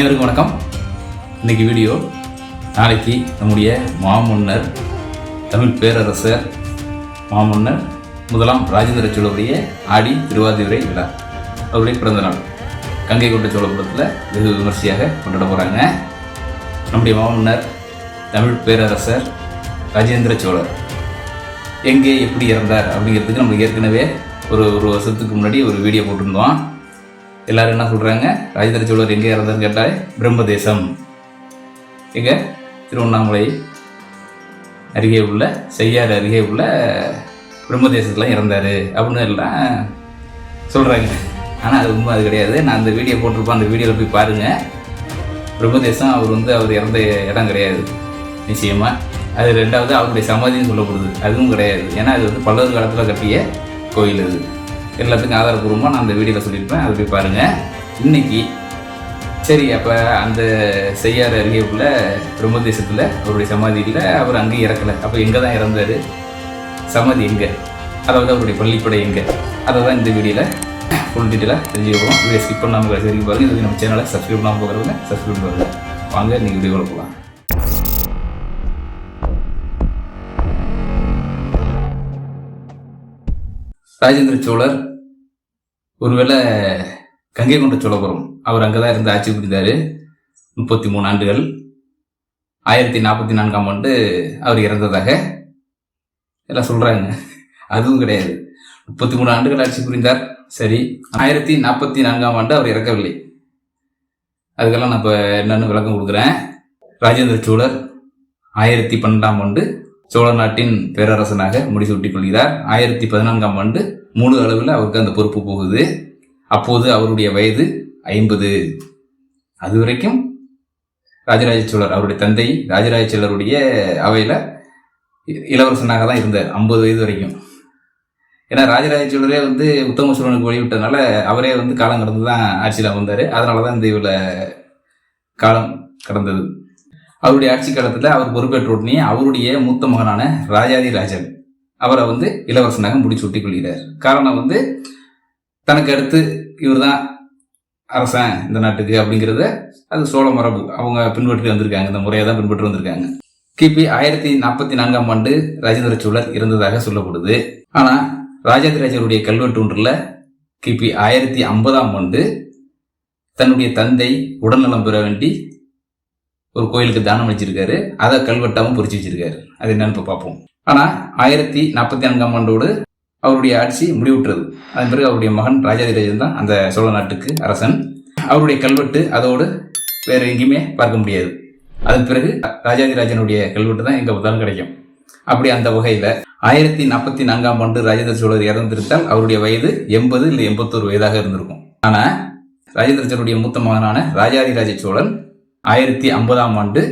அனைவருக்கும் வணக்கம். இன்னைக்கு வீடியோ நாளைக்கு நம்முடைய மாமன்னர் தமிழ் பேரரசர் மாமன்னர் முதலாம் ராஜேந்திர சோழருடைய ஆடி திருவாதிரை விழா. அவருடைய பிறந்தநாள் கங்கை கொண்ட சோழபுரத்தில் வெகு விமர்சையாக கொண்டாட போகிறாங்க நம்முடைய மாமன்னர் தமிழ் பேரரசர் ராஜேந்திர சோழர். எங்கே எப்படி இறந்தார் அப்படிங்கிறதுக்கு நம்ம ஏற்கனவே ஒரு ஒரு வருஷத்துக்கு முன்னாடி ஒரு வீடியோ போட்டிருந்தோம். எல்லாரும் என்ன சொல்கிறாங்க ராஜேந்திர சோழர் எங்கே இறந்தார்னு கேட்டால் பிரம்மதேசம். எங்கே? திருவண்ணாமலை அருகே உள்ள செய்யாறு அருகே உள்ள பிரம்மதேசத்தில் இறந்தார் அப்படின்னு எல்லாம் சொல்கிறாங்க ஆனால் அது உண்மை அது கிடையாது. நான் அந்த வீடியோ போட்டிருப்பேன். அந்த வீடியோவில் போய் பாருங்கள் பிரம்மதேசம் அவர் வந்து அவர் இறந்த இடம் கிடையாது. நிச்சயமாக அது ரெண்டாவது அவருடைய சமாதின்னு சொல்லப்படுது. அதுவும் கிடையாது. ஏன்னா அது வந்து பல்லவர் காலத்தில் கட்டிய கோயில் அது. எல்லாத்துக்கும் ஆதாரப்பூர்வமாக நான் அந்த வீடியோவில் சொல்லியிருப்பேன். அதை போய் பாருங்கள் இன்னைக்கு சரி அப்போ அந்த செய்யாறு அருகே உள்ள பிரம்மதேசத்தில் அவருடைய சமாதியில் அவர் அங்கேயும் இறக்கலை. அப்போ எங்கே தான் இறந்தார்? சமாதி எங்கே? அதாவது அவருடைய பள்ளிப்படை எங்கே? அதை தான் இந்த வீடியோவில் ஃபுல் டீட்டெயிலாக தெரிஞ்சுக்கிறோம் வீடியோ ஸ்கிப் பண்ணாமல் கடைசி பாருங்கள் இது நம்ம சேனலை சப்ஸ்கிரைப் பண்ணாமல் போகிறவங்க சப்ஸ்கிரைப் பண்ணுங்கள் வாங்க நீங்கள் வீடியோ போகலாம் ராஜேந்திர சோழர் ஒருவேளை கங்கை கொண்ட சோழபுரம் அவர் அங்கே தான் இருந்து ஆட்சி புரிந்தார். முப்பத்தி மூணு ஆண்டுகள் ஆயிரத்தி நாற்பத்தி நான்காம் ஆண்டு அவர் இறந்ததாக எல்லாம் சொல்கிறாங்க அதுவும் கிடையாது. முப்பத்தி மூணு ஆண்டுகள் ஆட்சி புரிந்தார். சரி ஆயிரத்தி நாற்பத்தி நான்காம் ஆண்டு அவர் இறக்கவில்லை. அதுக்கெல்லாம் நான் இப்போ என்னென்னு விளக்கம் கொடுக்குறேன். ராஜேந்திர சோழர் ஆயிரத்தி பன்னெண்டாம் ஆண்டு சோழ நாட்டின் பேரரசனாக முடிசூட்டிக் கொள்கிறார். ஆயிரத்தி பதினான்காம் ஆண்டு முழு அளவில் அவருக்கு அந்த பொறுப்பு போகுது. அப்போது அவருடைய வயது ஐம்பது. அது வரைக்கும் ராஜராஜ சோழர் அவருடைய தந்தை ராஜராஜ சோழருடைய அவையில் இளவரசனாக தான் இருந்தார் ஐம்பது வயது வரைக்கும். ஏன்னா ராஜராஜ சோழரே வந்து உத்தம சோழனுக்கு வழிவிட்டதுனால அவரே வந்து காலம் கடந்து தான் ஆட்சியில் வந்தார் அதனால தான் இந்த இவ்வளோ காலம் கடந்தது. அவருடைய ஆட்சி காலத்தில் அவர் பொறுப்பேற்ற உடனே அவருடைய மூத்த மகனான ராஜாதி ராஜன் அவரை வந்து இளவரசனாக முடிச்சு ஒட்டிக் கொள்கிறார். காரணம் வந்து தனக்கு அடுத்து இவர் தான் அரசன் இந்த நாட்டுக்கு அப்படிங்கிறத அது சோழ மரபு. அவங்க பின்பற்றி வந்திருக்காங்க இந்த முறையை தான் பின்பற்றி வந்திருக்காங்க. கிபி ஆயிரத்தி நாற்பத்தி நான்காம் ஆண்டு ராஜேந்திர சோழர் இருந்ததாக சொல்லப்படுது. ஆனா ராஜாதிராஜருடைய கல்வெட்டு ஒன்றில் கிபி ஆயிரத்தி ஐம்பதாம் ஆண்டு தன்னுடைய தந்தை உடல்நலம் பெற வேண்டி ஒரு கோயிலுக்கு தானம் வச்சிருக்காரு அதை கல்வெட்டாவும் பொறிச்சு வச்சிருக்காரு. அது என்னன்னு இப்போ பார்ப்போம் ஆனால் ஆயிரத்தி நாற்பத்தி நான்காம் ஆண்டோடு அவருடைய ஆட்சி முடிவுற்றது. அதன் பிறகு அவருடைய மகன் ராஜாதிராஜன் தான் அந்த சோழ நாட்டுக்கு அரசன். அவருடைய கல்வெட்டு அதோடு வேற எங்கேயுமே பார்க்க முடியாது. அதன் பிறகு ராஜாதிராஜனுடைய கல்வெட்டு தான் எங்கே பார்த்தாலும் கிடைக்கும். அப்படி அந்த வகையில் ஆயிரத்தி நாற்பத்தி நான்காம் ஆண்டு ராஜேந்திர சோழர் இறந்திருந்தால் அவருடைய வயது எண்பது இல்லை எண்பத்தோரு வயதாக இருந்திருக்கும். ஆனால் ராஜேந்திர சோழருடைய மூத்த மகனான ராஜாதிராஜ சோழன் ஆயிரத்தி ஐம்பதாம் ஆண்டு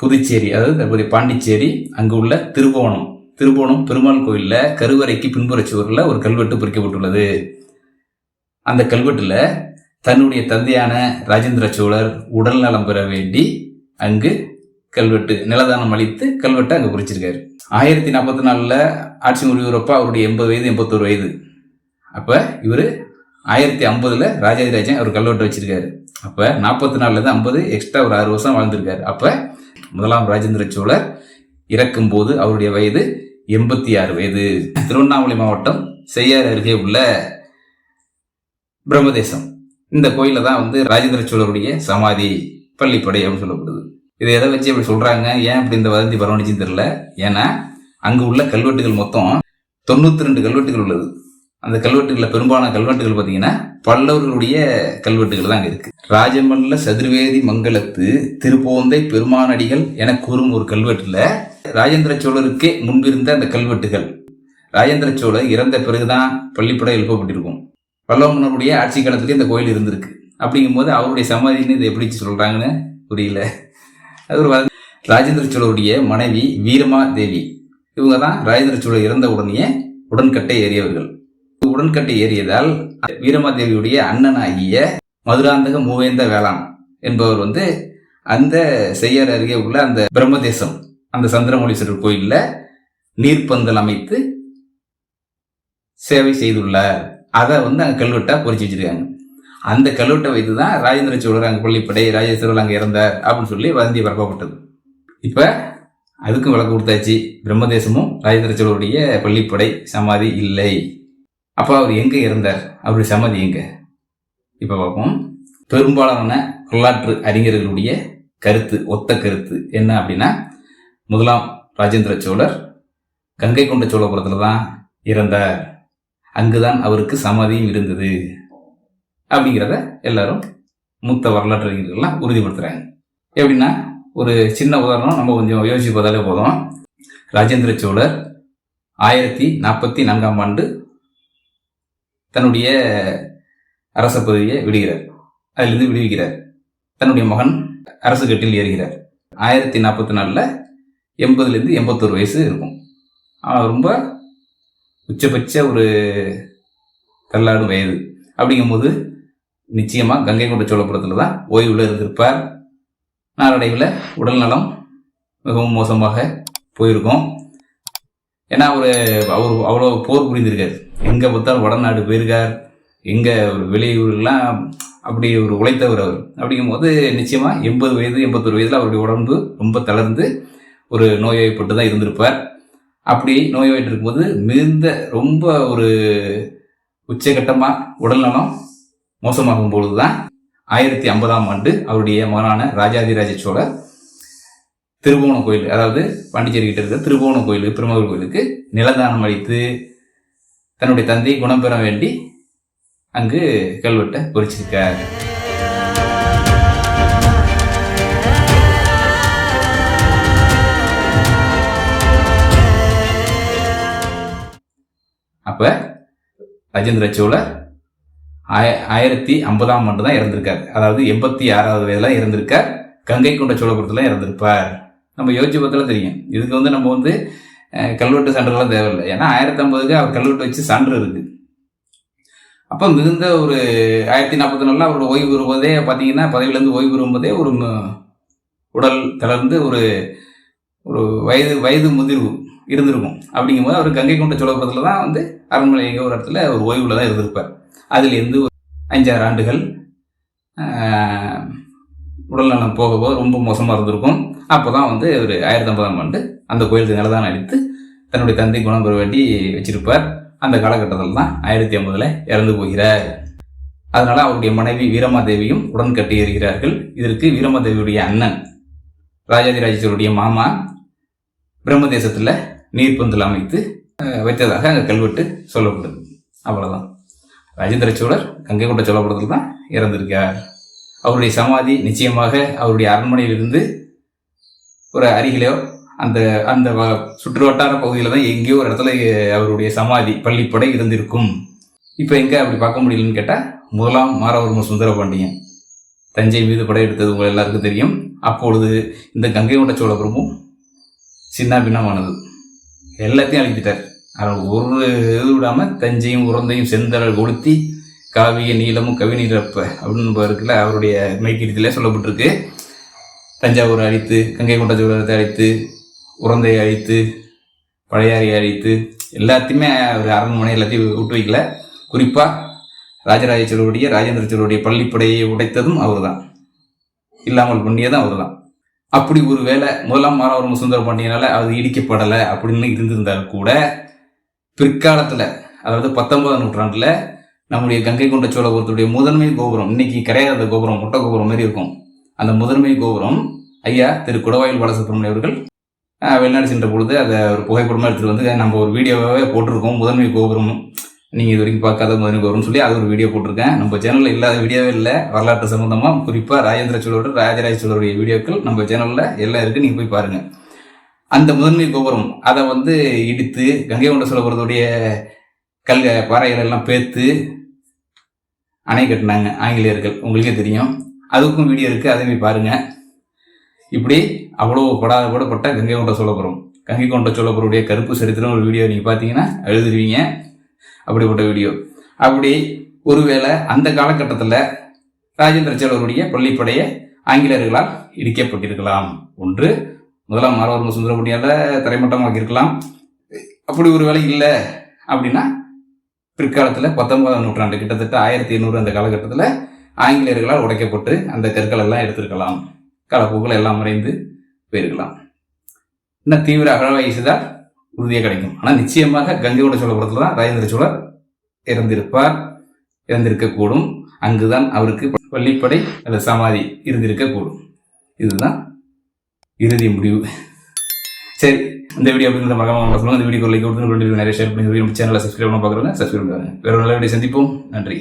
புதுச்சேரி அதாவது தற்போதைய பாண்டிச்சேரி அங்கு உள்ள திருபுவனம் திருபுவனம் பெருமாள் கோயிலில் கருவறைக்கு பின்புற சுவரில் ஒரு கல்வெட்டு பொறிக்கப்பட்டுள்ளது. அந்த கல்வெட்டில் தன்னுடைய தந்தையான ராஜேந்திர சோழர் உடல் நலம் பெற வேண்டி அங்கு கல்வெட்டு நிலதானம் அளித்து கல்வெட்டை அங்கே குறிச்சிருக்காரு ஆயிரத்தி நாற்பத்தி நாலில் ஆட்சி முடிவுறப்ப அவருடைய எண்பது வயது எண்பத்தோரு வயது. அப்போ இவர் ஆயிரத்தி ஐம்பதில் ராஜாதிராஜன் அவர் கல்வெட்டு வச்சிருக்காரு. அப்போ நாற்பத்தி நாலுலேருந்து ஐம்பது எக்ஸ்ட்ரா ஒரு ஆறு வருஷம் வாழ்ந்திருக்காரு. அப்போ முதலாம் ராஜேந்திர சோழர் இறக்கும்போது அவருடைய வயது எண்பத்தி ஆறு வயது. திருவண்ணாமலை மாவட்டம் செய்யாறு அருகே உள்ள பிரம்மதேசம். இந்த கோயிலில் தான் வந்து ராஜேந்திர சோழருடைய சமாதி பள்ளிப்படை அப்படின்னு சொல்லப்படுது. இதை எதை வச்சு அப்படி சொல்கிறாங்க ஏன் அப்படி இந்த வதந்தி பரவணிச்சுன்னு தெரில ஏன்னா அங்கு உள்ள கல்வெட்டுகள் மொத்தம் தொண்ணூற்றி ரெண்டு கல்வெட்டுகள் உள்ளது. அந்த கல்வெட்டுகளில் பெரும்பாலான கல்வெட்டுகள் பார்த்தீங்கன்னா பல்லவர்களுடைய கல்வெட்டுகள் தான் அங்கே இருக்கு. ராஜமல்ல சதுர்வேதி மங்கலத்து திருப்போந்தை பெருமானடிகள் என கூறும் ஒரு கல்வெட்டில் ராஜேந்திர சோழருக்கே முன்பிருந்த அந்த கல்வெட்டுகள். ராஜேந்திர சோழர் இறந்த பிறகுதான் பள்ளிப்படம் எழுப்பப்பட்டிருக்கும். பல்லவ மன்னருடைய ஆட்சி காலத்திலே இந்த கோயில் இருந்திருக்கு. அப்படிங்கும்போது அவருடைய சமாதின்னு இதை எப்படி சொல்றாங்கன்னு புரியல. அது ஒரு ராஜேந்திர சோழருடைய மனைவி வீரமா தேவி இவங்க தான் ராஜேந்திர சோழர் இறந்த உடனே உடன்கட்டை ஏறியவர்கள். உடன்கட்டை ஏறியதால் வீரமாதேவியுடைய அண்ணனாகிய மதுராந்தக மூவேந்த வேளாண் என்பவர் வந்து அந்த செய்யார் அருகே உள்ள அந்த பிரம்மதேசம் அந்த சந்திரமௌலீஸ்வரர் கோயிலில் நீர்ப்பந்தல் அமைத்து சேவை செய்துள்ளார். அதை வந்து அங்கே கல்வெட்டாக பொறிச்சு வச்சிருக்காங்க. அந்த கல்வெட்டை வைத்து தான் ராஜேந்திர சோழர் அங்கே பள்ளிப்படை ராஜேந்திர சோழர் அங்கே இறந்தார் அப்படின்னு சொல்லி வதந்தி பரப்பப்பட்டது. இப்போ அதுக்கும் விளக்கு கொடுத்தாச்சு. பிரம்மதேசமும் ராஜேந்திர சோழருடைய பள்ளிப்படை சமாதி இல்லை. அப்போ அவர் எங்கே இறந்தார் அவருடைய சமாதி எங்கே? இப்போ பார்ப்போம். பெரும்பாலான வரலாற்று அறிஞர்களுடைய கருத்து ஒத்த கருத்து என்ன அப்படின்னா முதலாம் ராஜேந்திர சோழர் கங்கை கொண்ட சோழபுரத்தில் தான் இறந்தார். அங்குதான் அவருக்கு சமாதியும் இருந்தது. அப்படிங்கிறத எல்லாரும் மூத்த வரலாற்று அறிஞர்கள்லாம் உறுதிப்படுத்துகிறாங்க எப்படின்னா ஒரு சின்ன உதாரணம் நம்ம கொஞ்சம் யோசிச்சு பார்த்தாலே போதும். ராஜேந்திர சோழர் ஆயிரத்தி நாற்பத்தி நான்காம் ஆண்டு தன்னுடைய அரச பதவியை விடுகிறார். அதிலிருந்து விடுவிக்கிறார். தன்னுடைய மகன் அரசு கட்டில் ஏறுகிறார். ஆயிரத்தி நாற்பத்தி நாலில் எண்பதுலேருந்து எண்பத்தோரு வயசு இருக்கும். ரொம்ப உச்சபட்ச ஒரு தள்ளாடும் வயது. அப்படிங்கும்போது நிச்சயமாக கங்கை கொண்ட சோழபுரத்தில் தான் ஓய்வில் இருந்திருப்பார். நாளடைவில் உடல்நலம் மிகவும் மோசமாக போயிருக்கும். ஏன்னா அவர் அவர் அவ்வளோ போர் புரிந்திருக்கார். எங்கே பார்த்தாலும் வடநாடு போயிருக்கார். எங்கே ஒரு வெளியூர்லாம் அப்படி ஒரு உழைத்தவர் அவர். அப்படிங்கும்போது நிச்சயமாக எண்பது வயது எண்பத்தொரு வயதில் அவருடைய உடம்பு ரொம்ப தளர்ந்து ஒரு நோய்வாய்ப்பட்டு தான் இருந்திருப்பார். அப்படி நோய்வாய்ட்டு இருக்கும்போது மிகுந்த ரொம்ப ஒரு உச்சகட்டமாக உடல்நலம் மோசமாகும் பொழுது தான் ஆயிரத்தி ஐம்பதாம் ஆண்டு அவருடைய மகனான ராஜாதிராஜ சோழர் திருபுவனம் கோயில் அதாவது பாண்டிச்சேரி கிட்ட இருக்கிற திருபுவனம் கோயில் பெருமகள் கோயிலுக்கு நிலதானம் அளித்து தன்னுடைய தந்தை குணம் பெற வேண்டி அங்கு கல்வெட்டை பொறிச்சிருக்கார். அப்ப ராஜேந்திர சோழர் ஆய ஆயிரத்தி ஐம்பதாம் ஆண்டு தான் இறந்திருக்கார். அதாவது எண்பத்தி ஆறாவது வயதுல இறந்திருக்கார். கங்கை கொண்ட சோழபுரத்தில் இறந்திருப்பார். நம்ம யோசிச்சு பார்த்தாலும் தெரியும். இதுக்கு வந்து நம்ம வந்து கல்வெட்டு சான்றுலாம் தேவையில்லை. ஏன்னா ஆயிரத்தி ஐம்பதுக்கு அவர் கல்வெட்டு வச்சு சான்று இருக்கு. அப்போ மிகுந்த ஒரு ஆயிரத்தி நாற்பத்தி நாலில் அவரோட ஓய்வு பெறும்போதே பார்த்தீங்கன்னா பதவியிலேருந்து ஓய்வு பெறும்போதே ஒரு உடல் தளர்ந்து ஒரு ஒரு வயது வயது முதிர்வு இருந்திருக்கும். அப்படிங்கும்போது அவர் கங்கை கொண்ட சோழபுரத்தில் தான் வந்து அரண்மனை எங்கே ஒரு இடத்துல ஒரு ஓய்வில் தான் இருந்திருப்பார். அதிலிருந்து ஒரு அஞ்சாறு ஆண்டுகள் உடல் உடல்நலம் போக போக ரொம்ப மோசமாக இருந்திருக்கும். அப்போ தான் வந்து ஒரு ஆயிரத்தி ஐம்பதாம் ஆண்டு அந்த கோயிலுக்கு நிலதான் அடித்து தன்னுடைய தந்தை குணம் பெற வேண்டி வச்சிருப்பார். அந்த காலகட்டத்தில் தான் ஆயிரத்தி ஐம்பதில் இறந்து போகிறார். அதனால் அவருடைய மனைவி வீரமாதேவியும் உடன் கட்டி ஏறுகிறார்கள். இதற்கு வீரமாதேவியுடைய அண்ணன் ராஜாதிராஜேஸ்வருடைய மாமா பிரம்மதேசத்தில் நீர்ப்பந்தல் அமைத்து வைத்ததாக அங்கே கல்வெட்டு சொல்லப்படுது. அவ்வளோதான் ராஜேந்திர சோழர் கங்கை கொண்ட சோழபுரத்தில் தான் இறந்திருக்கார். அவருடைய சமாதி நிச்சயமாக அவருடைய அரண்மனையிலிருந்து ஒரு அருகிலையோ அந்த அந்த வ- சுற்று வட்டார பகுதியில் தான் எங்கேயோ ஒரு இடத்துல அவருடைய சமாதி பள்ளிப்படை இருந்திருக்கும். இப்போ எங்கே அப்படி பார்க்க முடியலன்னு கேட்டால் முதலாம் மாறவர்ம சுந்தர பாண்டியன் தஞ்சை மீது படையெடுத்தது உங்கள் எல்லாருக்கும் தெரியும். அப்பொழுது இந்த கங்கை கொண்ட சோழபுரமும் சின்ன பின்னமானது எல்லாத்தையும் அழிஞ்சிட்டார் அவர் ஒரு இது விடாமல் தஞ்சையும் உறந்தையும் செந்தரல் கொளுத்தி காவிய நீளமும் கவிநீரப்ப அப்படின்னு இருக்குல்ல அவருடைய மைக்கிரத்தில் சொல்லப்பட்டிருக்கு. தஞ்சாவூர் அழித்து கங்கை கொண்ட சோழத்தை அழித்து உரந்தையை அழித்து பழையாறை அழித்து எல்லாத்தையுமே ஒரு அரண்மனை எல்லாத்தையும் விட்டு வைக்கல. குறிப்பாக ராஜராஜ சோழருடைய ராஜேந்திர சோழருடைய பள்ளிப்படையை உடைத்ததும் அவர் தான் இல்லாமல் பண்ணியதும் அவர்தான். அப்படி ஒரு வேளை முதலாம் மாணவர் சுந்தர பாண்டியனால அது இடிக்கப்படலை அப்படின்னு இருந்திருந்தால் கூட பிற்காலத்தில் அதாவது பத்தொன்பதாம் நூற்றாண்டில் நம்முடைய கங்கை கொண்ட சோழபுரத்துடைய முதன்மை கோபுரம் இன்னைக்கு கிடையாத கோபுரம் முட்டை கோபுரம் மாதிரி இருக்கும். அந்த முதன்மை கோபுரம் ஐயா திரு குடவாயில் பாலசுப்ரமணியம் அவர்கள் வெளிநாடு சென்ற பொழுது அதை ஒரு புகைப்படமாக எடுத்துகிட்டு வந்து நம்ம ஒரு வீடியோவாகவே போட்டிருக்கோம். முதன்மை கோபுரம். நீங்கள் இது வரைக்கும் பார்க்காத முதன்மை கோபுரம்னு சொல்லி அது ஒரு வீடியோ போட்டிருக்கேன். நம்ம சேனலில் இல்லாத வீடியோவே இல்லை. வரலாற்று சம்மந்தமாக குறிப்பாக ராஜேந்திர சோழரோட ராஜராஜ சோழருடைய வீடியோக்கள் நம்ம சேனலில் எல்லாம் இருக்குது நீங்கள் போய் பாருங்கள் அந்த முதன்மை கோபுரம் அதை வந்து இடித்து கங்கை கொண்ட சோழபுரத்துடைய கல் பாறைகள் எல்லாம் பேர்த்து அணை கட்டினாங்க ஆங்கிலேயர்கள். உங்களுக்கே தெரியும். அதுக்கும் வீடியோ இருக்குது அதை போய் பாருங்கள் இப்படி அவ்வளோ படாத படப்பட்ட கங்கை கொண்ட சோழபுரம். கங்கை கொண்ட சோழபுரமுடைய கருப்பு சரித்திரம் ஒரு வீடியோ நீங்கள் பார்த்தீங்கன்னா எழுதுருவீங்க. அப்படிப்பட்ட வீடியோ அப்படி ஒருவேளை அந்த காலகட்டத்தில் ராஜேந்திர சோழருடைய பள்ளிப்படையை ஆங்கிலேயர்களால் இடிக்கப்பட்டிருக்கலாம். ஒன்று முதலாம் மாரவர்ம சுந்தரமுடியால தரைமட்டமாக்கியிருக்கலாம் அப்படி ஒரு வேலை இல்லை அப்படின்னா பிற்காலத்தில் பத்தொன்பதாம் நூற்றாண்டு கிட்டத்தட்ட ஆயிரத்தி எண்ணூறு அந்த காலகட்டத்தில் ஆங்கிலேயர்களால் உடைக்கப்பட்டு அந்த கற்கள் எல்லாம் எடுத்திருக்கலாம். கலப்புகள் எல்லாம் மறைந்து போயிருக்கலாம். இன்னும் தீவிர அகழ்வாய் செய்தால் உறுதியாக கிடைக்கும். ஆனால் நிச்சயமாக கங்கை கொண்ட சோழபுரத்தில் தான் ராஜேந்திர சோழர் இறந்திருப்பார் இறந்திருக்கக்கூடும். அங்குதான் அவருக்கு பள்ளிப்படை அல்லது சமாதி இருந்திருக்கக்கூடும். இதுதான் இறுதி முடிவு. சரி இந்த வீடியோ அப்படிங்கிற மகமாக சொல்லுங்கள் இந்த வீடியோ லைக் கொடுத்து நிறைய ஷேர் பண்ணி சேனலை சப்ஸ்கிரைப் பண்ண பார்க்குறவங்க சப்ஸ்கிரைப் பண்ணுவாங்க வேறு நல்ல வீடியோ சந்திப்போம். நன்றி.